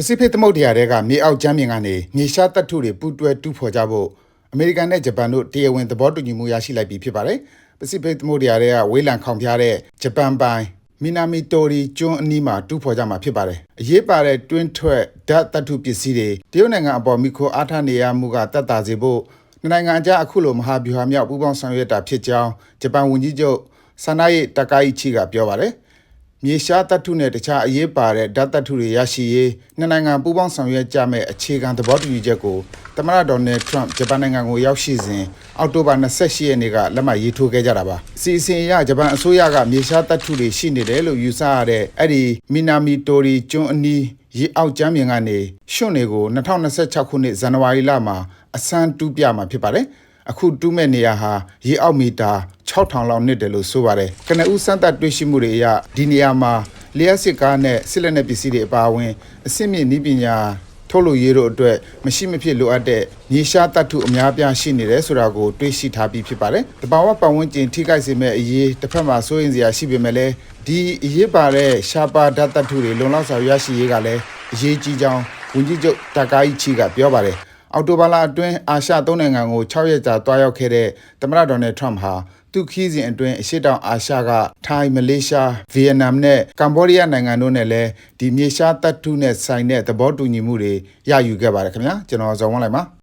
ပစိဖိတ်သမုဒ္ဒရာထဲကမြေအောက်ကျမ်းပြင်ကနေမြေရှားတပ်ထုတွေပူးတွဲတူးဖော်ကြဖို့အမေရိကန်နဲ့ဂျပန်တို့တရားဝင်သဘောတူညီမှုရရှိလိုက်ပြီဖြစ်ပါတယ်။ပစိဖိတ်သမုဒ္ဒရာထဲကဝေးလံခေါင်ဖျားတဲ့ဂျပန်ပိုင်မီနာမီတိုရီကျွန်းအနီးမှာတူးဖော်ကြမှာဖြစ်ပါတယ်။အရေးပါတဲ့တွင်းထွက်ဓာတ်တပ်ထုပစ္စည်းတွေတရုတ်နိုင်ငံအပေါ်မိခိုအားထားနေရမှုကတက်တာစေဖို့နှစ်နိုင်ငံအကြားအခုလိုမဟာဗျူဟာမြောက်ပူးပေါင်းဆောင်ရွက်တာဖြစ်ကြောင်းဂျပန်ဝန်ကြီးချုပ်ဆန္ဒိတကာအိချီကပြောပါတယ်။ မြေရှားတပ်ထုနဲ့တခြားအရေးပါတဲ့ဓာတ်တပ်ထုတွေရရှိရေးနှစ်နိုင်ငံပူးပေါင်းဆောင်ရွက်ကြမဲ့အခြေခံသဘောတူညီချက်ကိုသမ္မတဒေါ်နယ်ထရန့်ဂျပန်နိုင်ငံကိုရောက်ရှိစဉ်အောက်တိုဘာ28ရက်နေ့ကလက်မှတ်ရေးထိုးခဲ့ကြတာပါအစီအစဉ်အရဂျပန်အစိုးရကမြေရှားတပ်ထုတွေရှိနေတယ်လို့ယူဆရတဲ့အဲ့ဒီမီနာမီတိုရီကျွန်းအနီးရေအောက်ကျမ်းပြင်ကနေရွှွန့်တွေကို2026ခုနှစ်ဇန်နဝါရီလမှာအစမ်းတူးပြမှာဖြစ်ပါတယ် အခုတူးမဲ့နေရာဟာရေအောက်မီတာ6000လောက်နစ်တယ်လို့ဆိုပါတယ်ကနဦးစမ်းသပ်တွေ့ရှိမှုတွေအရဒီနေရာမှာလျှက်စစ်ကားနဲ့စစ်လက်နက်ပစ္စည်းတွေအပါအဝင်အစစ်မြင့်နည်းပညာထုတ်လို့ရေးတို့အတွက်မရှိမဖြစ်လိုအပ်တဲ့မြေရှားတတ်ထုအများပြားရှိနေတယ်ဆိုတာကိုတွေးရှိထားပြီးဖြစ်ပါတယ်။တဘာဝပတ်ဝန်းကျင်ထိခိုက်စေမဲ့အရေးတစ်ဖက်မှာစိုးရင်စရာရှိပေမဲ့လည်းဒီအရေးပါတဲ့ရှားပါဓာတ်တတ်ထုတွေလုံလောက်စွာရရှိရေးကလည်းအရေးကြီးကြောင်းဝန်ကြီးချုပ်တာကာအီချီကပြောပါတယ်။ အော်တိုဘာလအတွင်းအာရှသုံးနိုင်ငံကို6ရက်ကြာတွားရောက်ခဲ့တဲ့သမ္မတဒေါ်နယ်ထရမ့်ဟာသူခီးစဉ်အတွင်းအရှိတောင်အာရှကထိုင်းမလေးရှားဗီယက်နမ်နဲ့ကမ္ဘောဒီးယားနိုင်ငံတို့နဲ့လည်းဒီမြေရှားတပ်ထုနဲ့ဆိုင်တဲ့သဘောတူညီမှုတွေရယူခဲ့ပါတယ်ခင်ဗျာကျွန်တော်ဇော်ဝန်းလိုက်ပါ